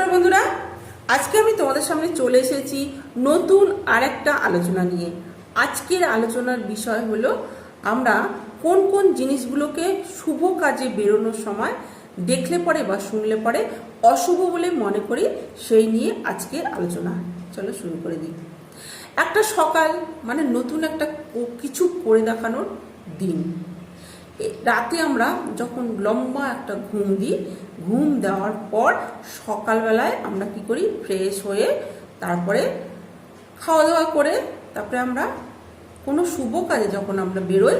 নমস্কার বন্ধুরা। আজকে আমি তোমাদের সামনে চলে এসেছি নতুন আরেকটা আলোচনা নিয়ে। আজকের আলোচনার বিষয় হলো, আমরা কোন কোন জিনিসগুলোকে শুভ কাজে বেরোনোর সময় দেখলে পরে বা শুনলে পরে অশুভ বলে মনে করি, সেই নিয়ে আজকের আলোচনা চলো শুরু করে দিই। একটা সকাল মানে নতুন একটা কিছু করে দেখানোর দিন। রাতে আমরা যখন লম্বা একটা ঘুম দিই, ঘুম দেওয়ার পর সকালবেলায় আমরা কি করি? ফ্রেশ হয়ে তারপরে খাওয়া দাওয়া করে তারপরে আমরা কোনো শুভ কাজে যখন আমরা বেরোই,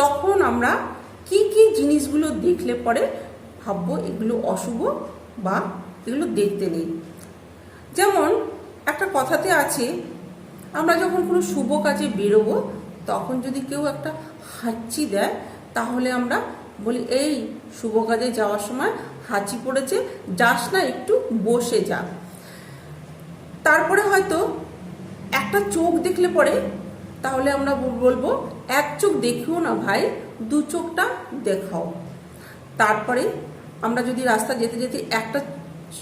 তখন আমরা কি কি জিনিসগুলো দেখলে পরে ভাববো এগুলো অশুভ বা এগুলো দেখতে নেই। যেমন একটা কথাতে আছে, আমরা যখন কোনো শুভ কাজে বেরোবো, তখন যদি কেউ একটা হাঁচি দেয় তাহলে আমরা বলি, এই শুভ কাজে যাওয়ার সময় হাঁচি পড়েছে, যাস না, একটু বসে যা। তারপরে হয়তো একটা চোখ দেখলে পরে তাহলে আমরা বল- বলব, এক চোখ দেখিও না ভাই, দু চোখটা দেখাও। তারপরে আমরা যদি রাস্তা যেতে যেতে একটা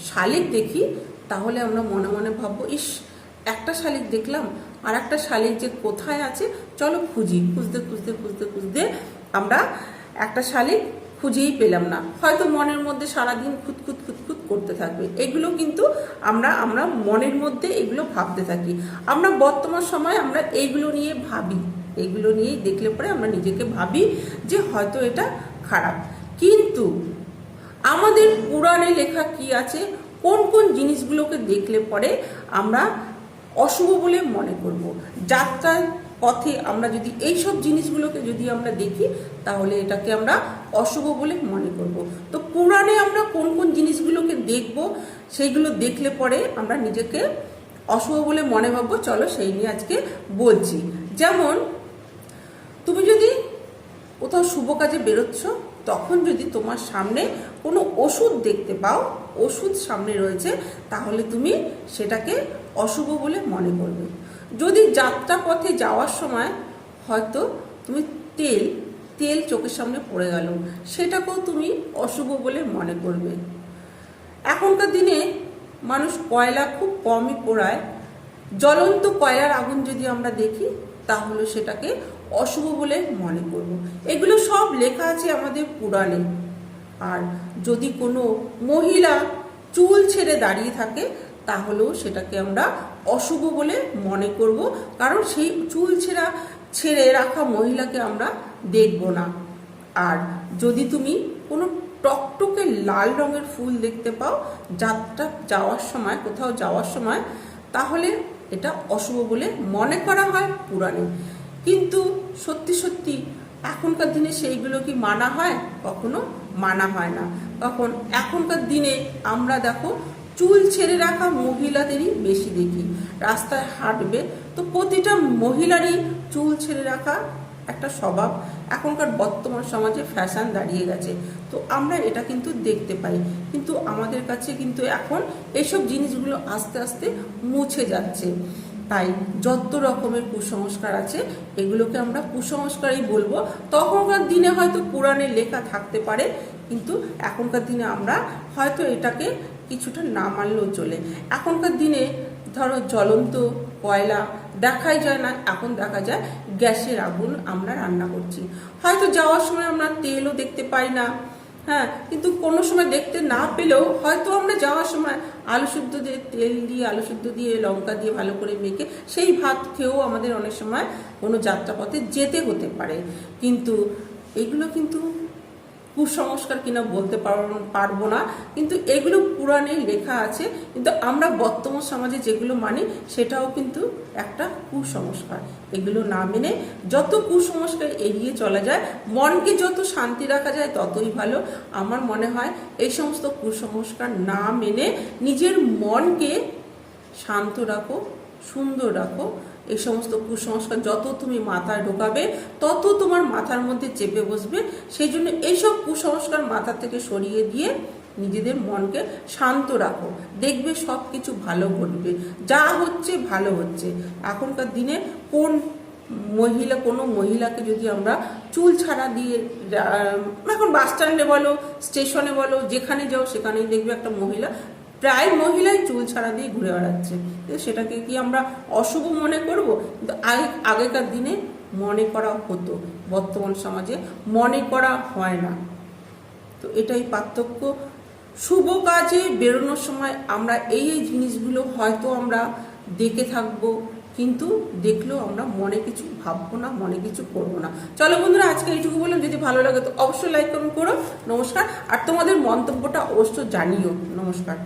শালিক দেখি, তাহলে আমরা মনে মনে ভাববো, ইস, একটা শালিক দেখলাম আর একটা শালিক যে কোথায় আছে, চলো খুঁজি। খুঁজতে খুঁজতে খুঁজতে আমরা একটা শালিক খুঁজেই পেলাম না। হয়তো মনের মধ্যে সারাদিন খুঁতখুত খুঁতখুত করতে থাকবে। এগুলো কিন্তু আমরা আমরা মনের মধ্যে এগুলো ভাবতে থাকি। আমরা বর্তমান সময় আমরা এইগুলো নিয়ে ভাবি। এগুলো নিয়েই দেখলে পরে আমরা নিজেকে ভাবি যে হয়তো এটা খারাপ। কিন্তু আমাদের পুরাণে লেখা কি আছে? কোন কোন জিনিসগুলোকে দেখলে পরে আমরা অশুভ বলে মনে করব? যাত্রার পথে আমরা যদি এইসব জিনিসগুলোকে যদি আমরা দেখি, তাহলে এটাকে আমরা অশুভ বলে মনে করব। তো পুরাণে আমরা কোন কোন জিনিসগুলোকে দেখব, সেইগুলো দেখলে পরে আমরা নিজেকে অশুভ বলে মনে ভাববো। চলো সেই নিয়ে আজকে বলছি। যেমন, তুমি যদি কোথাও শুভ কাজে বেরোচ্ছ, তখন যদি তোমার সামনে কোনো ওষুধ দেখতে পাও, ওষুধ সামনে রয়েছে, তাহলে তুমি সেটাকে অশুভ বলে মনে করবে। যদি যাত্রা পথে যাওয়ার সময় হয়তো তুমি তেল তেল চোখের সামনে পড়ে গেল, সেটাকেও তুমি অশুভ বলে মনে করবে। এখনকার দিনে মানুষ কয়লা খুব কমই পোড়ায়। জ্বলন্ত কয়লার আগুন যদি আমরা দেখি, তাহলে সেটাকে অশুভ বলে মনে করব। এগুলো সব লেখা আছে আমাদের পুরাণে। আর যদি কোনো মহিলা চুল ছেড়ে দাঁড়িয়ে থাকে তাহলেও সেটাকে আমরা অশুভ বলে মনে করব। কারণ সেই চুল ছেঁড়া, ছেড়ে রাখা মহিলাকে আমরা দেখব না। আর যদি তুমি কোনো টকটকে লাল রঙের ফুল দেখতে পাও, যাত্রা যাওয়ার সময়, কোথাও যাওয়ার সময়, তাহলে এটা অশুভ বলে মনে করা হয় পুরাণে। কিন্তু সত্যি সত্যি এখনকার দিনে সেইগুলো কি মানা হয়? কখনো মানা হয় না। তখন এখনকার দিনে আমরা দেখো চুল ছেড়ে রাখা মহিলাদেরই বেশি দেখি। রাস্তায় হাঁটবে তো প্রতিটা মহিলারই চুল ছেড়ে রাখা একটা স্বভাব। এখনকার বর্তমান সমাজে ফ্যাশন দাঁড়িয়ে গেছে। তো আমরা এটা কিন্তু দেখতে পাই। কিন্তু আমাদের কাছে কিন্তু এখন এইসব জিনিসগুলো আস্তে আস্তে মুছে যাচ্ছে। তাই যত রকমের কুসংস্কার আছে, এগুলোকে আমরা কুসংস্কারই বলব। তখনকার দিনে হয়তো পুরাণে লেখা থাকতে পারে, কিন্তু এখনকার দিনে আমরা হয়তো এটাকে কিছুটা না মানলেও চলে। এখনকার দিনে ধরো জ্বলন্ত কয়লা দেখাই যায় না, এখন দেখা যায় গ্যাসের আগুন আমরা রান্না করছি। হয়তো যাওয়ার সময় আমরা তেলও দেখতে পাই না হ্যাঁ কিন্তু কোনো সময় দেখতে না পেলেও হয়তো আমরা যাওয়ার সময় আলু শুদ্ধ দিয়ে তেল দিয়ে, আলু শুদ্ধ দিয়ে, লঙ্কা দিয়ে ভালো করে মেখে সেই ভাত খেয়েও আমাদের অনেক সময় কোনো যাত্রাপথে যেতে হতে পারে। কিন্তু এগুলো কিন্তু কুসংস্কার কিনা বলতে পার- পারব না। কিন্তু এগুলো পুরাণে লেখা আছে। কিন্তু আমরা বর্তমান সমাজে যেগুলো মানি, সেটাও কিন্তু একটা কুসংস্কার। এগুলো না মেনে যত কুসংস্কার এড়িয়ে চলা যায়, মনকে যত শান্তি রাখা যায়, ততই ভালো। আমার মনে হয় এই সমস্ত কুসংস্কার না মেনে নিজের মনকে শান্ত রাখো, সুন্দর রাখো এই সমস্ত কুসংস্কার যত তুমি মাথায় ঢোকাবে, তত তোমার মাথার মধ্যে চেপে বসবে। সেই জন্য এইসব কুসংস্কার মাথা থেকে সরিয়ে দিয়ে নিজেদের মনকে শান্ত রাখো। দেখবে সব কিছু ভালো ঘটবে। যা হচ্ছে, ভালো হচ্ছে। এখনকার দিনে কোন মহিলা, কোনো মহিলাকে যদি আমরা চুল ছাড়া দিয়ে এখন বাস স্ট্যান্ডে বলো, স্টেশনে বলো, যেখানে যাও, সেখানেই দেখবে একটা মহিলা প্রায় মহিলাই চুল ছাড়া দিয়ে ঘুরে বেড়াচ্ছে। সেটাকে কি আমরা অশুভ মনে করব? কিন্তু আগে, আগেকার দিনে মনে করা হতো, বর্তমান সমাজে মনে করা হয় না। তো এটাই পার্থক্য। শুভ কাজে বেরোনোর সময় আমরা এই এই জিনিসগুলো হয়তো আমরা দেখে থাকব, কিন্তু দেখলেও আমরা মনে কিছু ভাববো না, মনে কিছু করব না। চলো বন্ধুরা, আজকে এইটুকু বললাম। যদি ভালো লাগে তো অবশ্যই লাইক কমেন্ট করো। নমস্কার। আর তোমাদের মন্তব্যটা অবশ্য জানিও। নমস্কার।